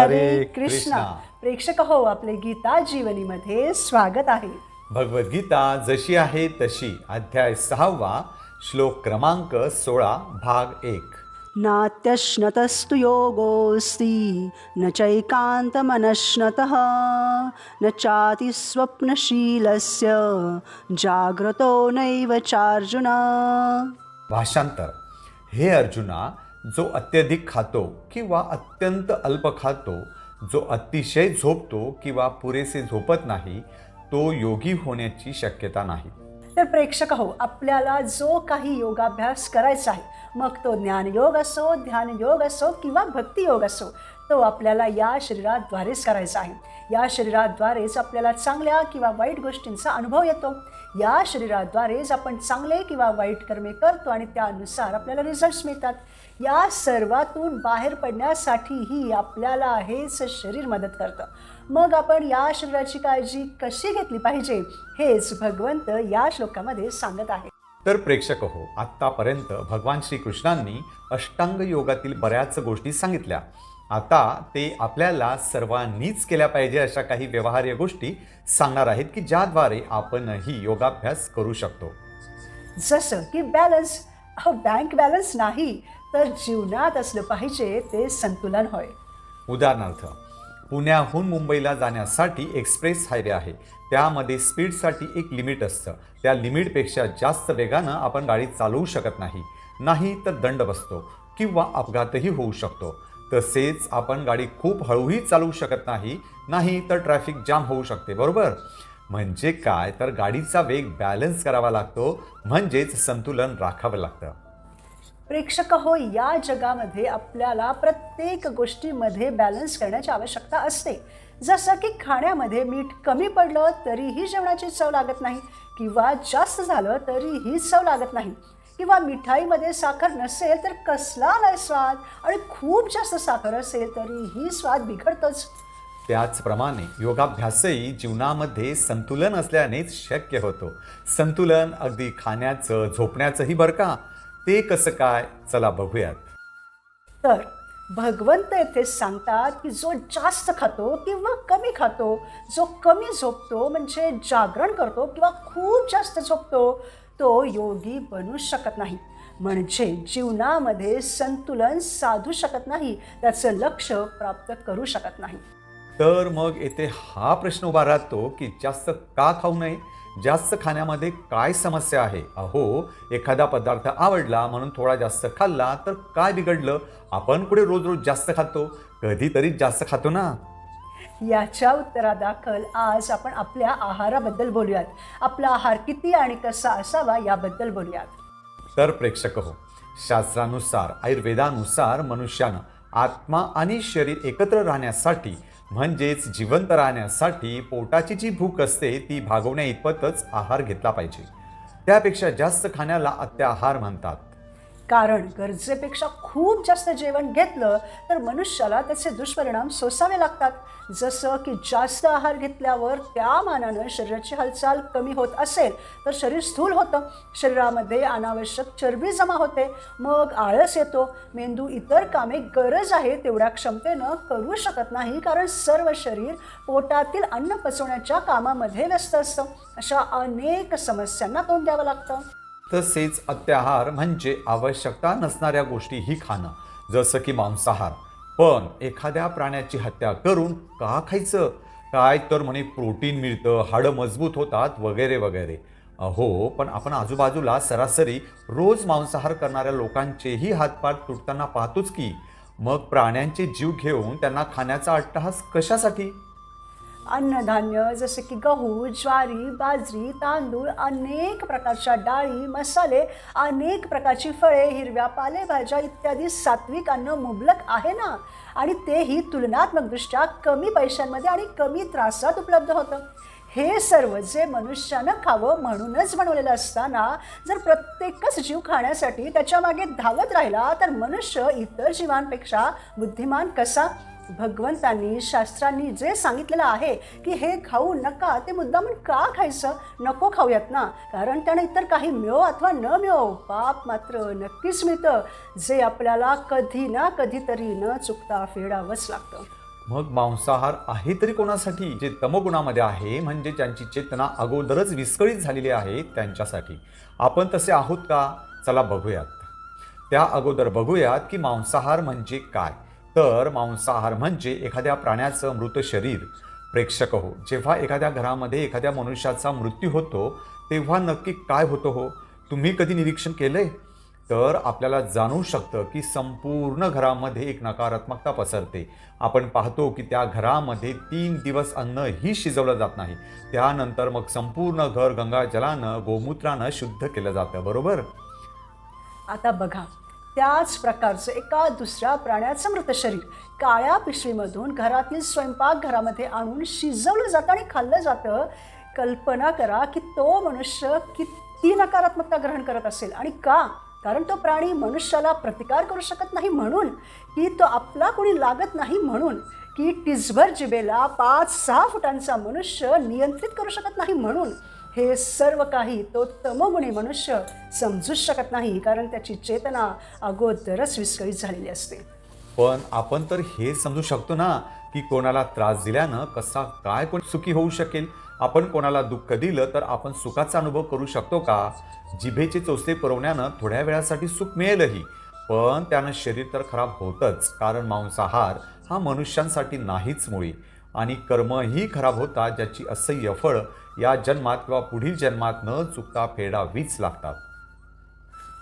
हरे कृष्णा. प्रेक्षक हो आपले गीता जीवनीमध्ये स्वागत आहे. भगवद्गीता जशी आहे तशी. अध्याय सहावा श्लोक क्रमांक सोळा भाग एक. नात्यश्नतस्तु योगोऽस्ति न चैकान्तमनश्नतः न चातिस्वप्नशीलस्य जाग्रतो नैव चार्जुन। भाषांतर. हे अर्जुना जो अत्यधिक खातो किंवा अत्यंत अल्प खातो जो अतिशय झोपतो किंवा पुरेसे झोपत नाही तो योगी होण्याची शक्यता नाही. तर प्रेक्षक हो आपल्याला जो काही योगाभ्यास करायचा आहे मग तो ज्ञानयोग असो ध्यानयोग असो किंवा भक्तियोग असो तो आपल्याला या शरीराद्वारेच करायचा आहे. या शरीराद्वारेच आपल्याला चांगल्या किंवा वाईट गोष्टींचा अनुभव येतो. या शरीराद्वारेच आपण चांगले किंवा वाईट कर्मे करतो आणि त्यानुसार आपल्याला रिझल्ट्स मिळतात. या सर्वातून बाहेर पडण्यासाठीही आपल्याला हेच शरीर मदत करतं. मग आपण या शरीराची काळजी कशी घेतली पाहिजे हेच भगवंत या श्लोकामध्ये सांगत आहे तर प्रेक्षक हो आत्तापर्यंत भगवान श्रीकृष्णांनी अष्टांग योगातील बऱ्याच गोष्टी सांगितल्या. आता ते आपल्याला सर्वांनीच केल्या पाहिजे अशा काही व्यवहार्य गोष्टी सांगणार आहेत की ज्याद्वारे आपणही योगाभ्यास करू शकतो. जसं की बॅलन्स अहो बँक बॅलन्स नाही तर जीवनात असलं पाहिजे ते संतुलन होय. उदाहरणार्थ पुण्याहून मुंबईला जाण्यासाठी एक्सप्रेस हायवे आहे. त्यामध्ये स्पीडसाठी एक लिमिट असतं. त्या लिमिटपेक्षा जास्त वेगानं आपण गाडी चालवू शकत नाही. नाही तर दंड बसतो किंवा अपघातही होऊ शकतो. तसेच आपण गाडी खूप हळूही चालवू शकत नाही. नाही तर ट्रॅफिक जाम होऊ शकते बरोबर? म्हणजे काय? तर गाडीचा वेग बॅलन्स करावा लागतो म्हणजेच संतुलन राखावं लागतं. प्रेक्षक हो या जगामध्ये आपल्याला प्रत्येक गोष्टीमध्ये बॅलन्स करण्याची आवश्यकता असते. जसं की खाण्यामध्ये मीठ कमी पडलं तरीही जेवणाची चव लागत नाही. किंवा जास्त झालं तरीही चव लागत नाही. किंवा मिठाईमध्ये साखर नसेल तर कसला नाही स्वाद? आणि खूप जास्त साखर असेल तरीही स्वाद बिघडतोच. त्याचप्रमाणे योगाभ्यासही जीवनामध्ये संतुलन असल्यानेच शक्य होतो. संतुलन अगदी खाण्याचं झोपण्याचंही बरं का? ते कसं काय? चला बघूयात. तर भगवंत येथे सांगतात की जो जास्त खातो किंवा कमी खातो जो कमी झोपतो म्हणजे जागरण करतो किंवा खूप जास्त झोपतो तो योगी बनू शकत नाही. म्हणजे जीवनामध्ये संतुलन साधू शकत नाही त्याचं लक्ष प्राप्त करू शकत नाही. तर मग येथे हा प्रश्न उभा राहतो की जास्त का खाऊ नये? जास्त खाण्यामध्ये काय समस्या आहे? अहो एखादा पदार्थ आवडला म्हणून थोडा जास्त खाल्ला तर काय बिघडलं? आपण कुठे रोज रोज जास्त खातो? कधीतरी जास्त खातो ना. याच्या उत्तरादाखल आज आपण आपल्या आहाराबद्दल बोलूयात. आपला आहार किती आणि कसा असावा याबद्दल बोलूयात. तर प्रेक्षक हो शास्त्रानुसार आयुर्वेदानुसार मनुष्यानं आत्मा आणि शरीर एकत्र राहण्यासाठी म्हणजेच जिवंत राहण्यासाठी पोटाची जी भूक असते ती भागवण्या इतपतच आहार घेतला पाहिजे. त्यापेक्षा जास्त खाण्याला अत्याहार म्हणतात. कारण गरजेपेक्षा खूप जास्त जेवण घेतलं तर मनुष्याला त्याचे दुष्परिणाम सोसावे लागतात. जसं की जास्त आहार घेतल्यावर त्या मानानं शरीराची हालचाल कमी होत असेल तर शरीर स्थूल होतं. शरीरामध्ये अनावश्यक चरबी जमा होते. मग आळस येतो. मेंदू इतर कामे गरज आहे तेवढ्या क्षमतेनं करू शकत नाही कारण सर्व शरीर पोटातील अन्न पचवण्याच्या कामामध्ये व्यस्त असतं. अशा अनेक समस्यांना तोंड द्यावं लागतं. तसेच अत्याहार म्हणजे आवश्यकता नसणाऱ्या गोष्टीही खाणं जसं की मांसाहार. पण एखाद्या प्राण्याची हत्या करून का खायचं? काय तर म्हणे प्रोटीन मिळतं हाडं मजबूत होतात वगैरे वगैरे. हो पण आपण आजूबाजूला सरासरी रोज मांसाहार करणाऱ्या लोकांचेही हातपात तुटताना पाहतोच की मग प्राण्यांचे जीव घेऊन त्यांना खाण्याचा अट्टहास कशासाठी? अन्नधान्य जसे की गहू ज्वारी बाजरी तांदूळ अनेक प्रकारच्या डाळी मसाले अनेक प्रकारची फळे हिरव्या पालेभाज्या इत्यादी सात्विक अन्न मुबलक आहे ना? आणि तेही तुलनात्मकदृष्ट्या कमी पैशांमध्ये आणि कमी त्रासात उपलब्ध होतं. हे सर्व जे मनुष्यानं खावं म्हणूनच बनवलेलं असताना जर प्रत्येकच जीव खाण्यासाठी त्याच्यामागे धावत राहिला तर मनुष्य इतर जीवांपेक्षा बुद्धिमान कसा? भगवंतांनी शास्त्रांनी जे सांगितलेलं आहे की हे खाऊ नका ते मुद्दामून का खायचं? नको खाऊयात ना. कारण त्याने इतर काही मिळो अथवा न मिळो पाप मात्र नक्कीच मिळतं. जे आपल्याला कधी ना कधीतरी न चुकता फेडावंच लागतं. मग मांसाहार आहे तरी कोणासाठी? जे तमगुणामध्ये आहे म्हणजे ज्यांची चेतना अगोदरच विस्कळीत झालेली आहे त्यांच्यासाठी. आपण तसे आहोत का? चला बघूयात. त्या अगोदर बघूयात की मांसाहार म्हणजे काय. तर मांसाहार म्हणजे एखाद्या प्राण्याचं मृत शरीर. प्रेक्षक हो जेव्हा एखाद्या घरामध्ये एखाद्या मनुष्याचा मृत्यू होतो तेव्हा नक्की काय होतं हो? तुम्ही कधी निरीक्षण केलंय? तर आपल्याला जाणवू शकतं की संपूर्ण घरामध्ये एक नकारात्मकता पसरते. आपण पाहतो की त्या घरामध्ये तीन दिवस अन्न ही शिजवलं जात नाही. त्यानंतर मग संपूर्ण घर गंगाजलानं गोमूत्रानं शुद्ध केलं जातं. बरोबर? आता बघा त्याच प्रकारचं एका दुसऱ्या प्राण्याचं मृत शरीर. काळ्या पिशवीमधून घरातील स्वयंपाकघरामध्ये आणून शिजवलं जातं आणि खाल्लं जातं. कल्पना करा की तो मनुष्य किती नकारात्मकता ग्रहण करत असेल. आणि का? कारण तो प्राणी मनुष्याला प्रतिकार करू शकत नाही म्हणून की तो आपला कोणी लागत नाही म्हणून की टिजभर जिबेला पाच सहा फुटांचा मनुष्य नियंत्रित करू शकत नाही म्हणून. हे सर्व काही तो तमगुणी मनुष्य समजूच शकत नाही कारण त्याची चेतना अगोदरच विस्कळीत झालेली असते. पण आपण तर हे समजू शकतो ना की कोणाला त्रास दिल्यानं कसा काय कोण सुखी होऊ शकेल? आपण कोणाला दुःख दिलं तर आपण सुखाचा अनुभव करू शकतो का? जिभेचे चोचले पुरवण्यानं थोड्या वेळासाठी सुख मिळेलही. पण त्यानं शरीर तर खराब होतच कारण मांसाहार हा मनुष्यांसाठी नाहीच मुळी. आणि कर्मही खराब होतात ज्याची असह्य फळ या जन्मात किंवा पुढील जन्मात न चुकता फेडावीच लागतात.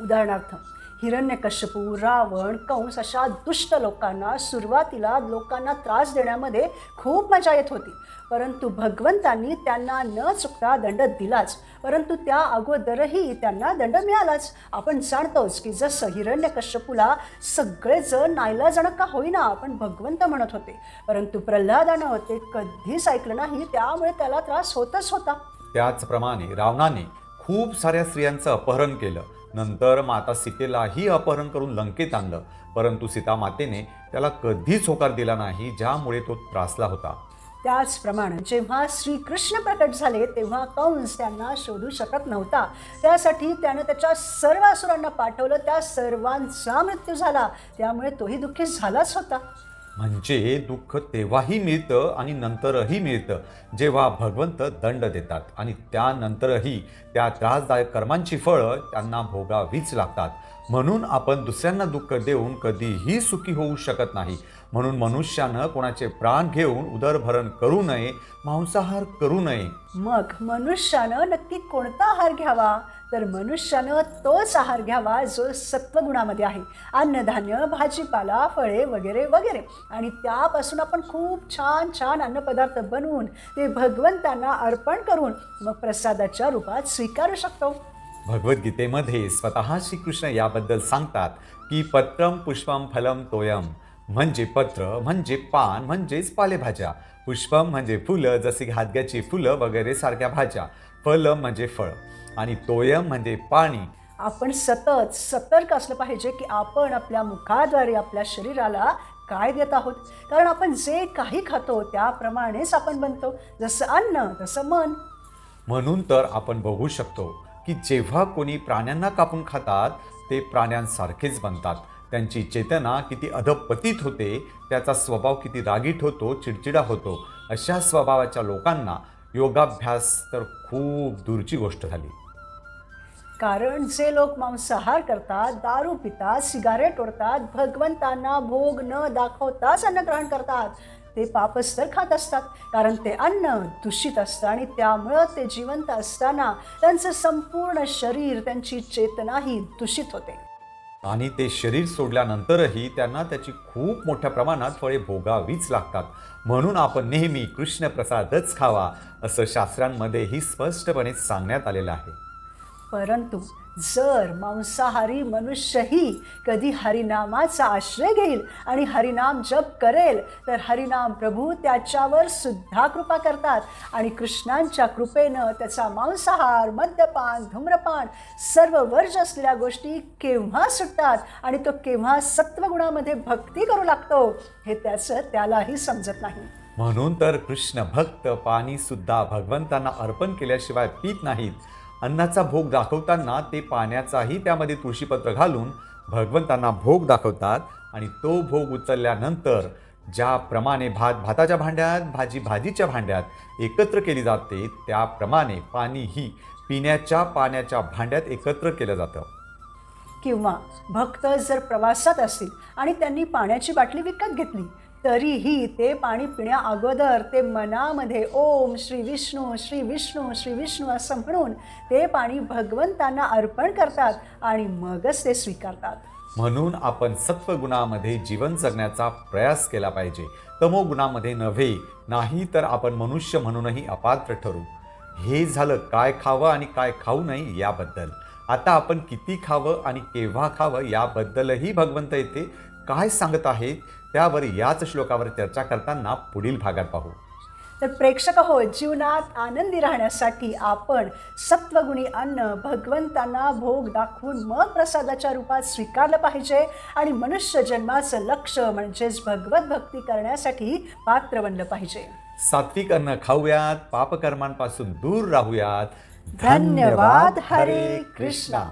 उदाहरणार्थ हिरण्यकश्यपू रावण कंस अशा दुष्ट लोकांना सुरुवातीला लोकांना त्रास देण्यामध्ये खूप मजा येत होती. परंतु भगवंतांनी त्यांना न चुकता दंड दिलाच. परंतु त्या अगोदरही त्यांना दंड मिळालाच. आपण जाणतोच की जसं हिरण्यकश्यपूला सगळेजण नाईलाजणक का होईना आपण भगवंत म्हणत होते. परंतु प्रल्हादानं होते कधीच ऐकलं नाही त्यामुळे त्याला त्रास होतच होता. त्याचप्रमाणे रावणाने खूप साऱ्या स्त्रियांचं अपहरण केलं. नंतर माता सीतेलाही अपहरण करून लंकेत आणलं. परंतु सीता मातेने त्याला कधीच होकार दिला नाही ज्यामुळे तो त्रासला होता. त्याचप्रमाणे जेव्हा श्रीकृष्ण प्रकट झाले तेव्हा कंस त्यांना शोधू शकत नव्हता. त्यासाठी त्यानं त्याच्या सर्व असुरांना पाठवलं. त्या सर्वांचा मृत्यू झाला. त्यामुळे तोही दुःखी झालाच होता. म्हणजे दुःख तेव्हाही मिळतं आणि नंतरही मिळतं. जेव्हा भगवंत दंड देतात आणि त्यानंतरही त्या त्रासदायक कर्मांची फळं त्यांना भोगावीच लागतात. म्हणून आपण दुसऱ्यांना दुःख देऊन कधीही सुखी होऊ शकत नाही. म्हणून मनुष्यानं कोणाचे प्राण घेऊन उदरभरण करू नये मांसाहार करू नये. मग मनुष्यानं नक्की कोणता आहार घ्यावा? तर मनुष्यानं तोच आहार घ्यावा जो सत्वगुणामध्ये आहे. अन्नधान्य भाजीपाला फळे वगैरे वगैरे. आणि त्यापासून आपण खूप छान छान अन्नपदार्थ बनवून ते भगवंतांना अर्पण करून मग प्रसादाच्या रूपात स्वीकारू शकतो. भगवद्गीतेमध्ये स्वतः श्रीकृष्ण याबद्दल सांगतात की पत्रम पुष्पम फलम तोयम. म्हणजे पत्र म्हणजे पान म्हणजेच पालेभाज्या. पुष्पम म्हणजे फुलं जसे घातग्याची फुलं वगैरे सारख्या भाज्या. फलम म्हणजे फळ. आणि तोयम म्हणजे पाणी. आपण सतत सतर्क असलं पाहिजे की आपण आपल्या मुखाद्वारे आपल्या शरीराला काय देत आहोत. कारण आपण जे काही खातो त्याप्रमाणेच आपण बनतो. जसं अन्न तसं मन. म्हणून तर आपण बघू शकतो की जेव्हा कोणी प्राण्यांना कापून खातात ते प्राण्यांसारखेच बनतात. त्यांची चेतना किती अधपतीत होते त्याचा स्वभाव किती रागीट होतो चिडचिडा होतो अशा स्वभावाच्या लोकांना योगाभ्यास तर खूप दूरची गोष्ट झाली. कारण जे लोक मांसाहार करतात दारू पितात सिगारेट ओढतात भगवंतांना भोग न दाखवताच अन्न ग्रहण करतात ते पापच तर खात असतात. कारण ते अन्न दूषित असतं आणि त्यामुळं ते जिवंत असताना त्यांचं संपूर्ण शरीर त्यांची चेतनाही दूषित होते. आणि ते शरीर सोडल्यानंतरही त्यांना त्याची खूप मोठ्या प्रमाणात फळे भोगावीच लागतात. म्हणून आपण नेहमी कृष्णप्रसादच खावा असं शास्त्रांमध्येही स्पष्टपणे सांगण्यात आलेलं आहे. परंतु जर मांसाहारी मनुष्यही कधी हरिनामाचा आश्रय घेईल आणि हरिनाम जप करेल तर हरिनाम प्रभू त्याच्यावर सुद्धा कृपा करतात आणि कृष्णांच्या कृपेनं त्याचा मांसाहार मद्यपान धूम्रपान सर्व वर्ज असलेल्या गोष्टी केव्हा सुटतात आणि तो केव्हा सत्वगुणामध्ये भक्ती करू लागतो हे त्याचं त्यालाही समजत नाही. म्हणून तर कृष्ण भक्त पाणी सुद्धा भगवंतांना अर्पण केल्याशिवाय पीत नाहीत. अन्नाचा भोग दाखवताना ते पाण्याचाही त्यामध्ये तुळशीपत्र घालून भगवंतांना भोग दाखवतात आणि तो भोग उचलल्यानंतर ज्याप्रमाणे भात भाताच्या भांड्यात भाजी भाजीच्या भांड्यात एकत्र केली जाते त्याप्रमाणे पाणीही पिण्याच्या पाण्याच्या भांड्यात एकत्र केलं जातं. किंवा भक्त जर प्रवासात असतील आणि त्यांनी पाण्याची बाटली विकत घेतली तरीही ते पाणी पिण्या अगोदर ते मनामध्ये ओम श्री विष्णू श्री विष्णू श्री विष्णू असं म्हणून ते पाणी भगवंतांना अर्पण करतात आणि मगच ते स्वीकारतात. म्हणून आपण सत्वगुणामध्ये जीवन जगण्याचा प्रयास केला पाहिजे. तमोगुणामध्ये नव्हे नाही तर आपण मनुष्य म्हणूनही अपात्र ठरू. हे झालं काय खावं आणि काय खाऊ नये याबद्दल. आता आपण किती खावं आणि केव्हा खावं याबद्दलही भगवंत येथे काय सांगत आहेत? त्यावर याच श्लोकावर चर्चा करताना पुढील भागात पाहू. तर प्रेक्षक हो जीवनात आनंदी राहण्यासाठी आपण सत्वगुणी अन्न भगवंतांना भोग दाखवून मग प्रसादाच्या रूपात स्वीकारलं पाहिजे आणि मनुष्य जन्माचं लक्ष म्हणजेच भगवत भक्ती करण्यासाठी पात्र बनलं पाहिजे. सात्विक अन्न खाऊयात पापकर्मांपासून दूर राहूयात. धन्यवाद. हरे कृष्णा.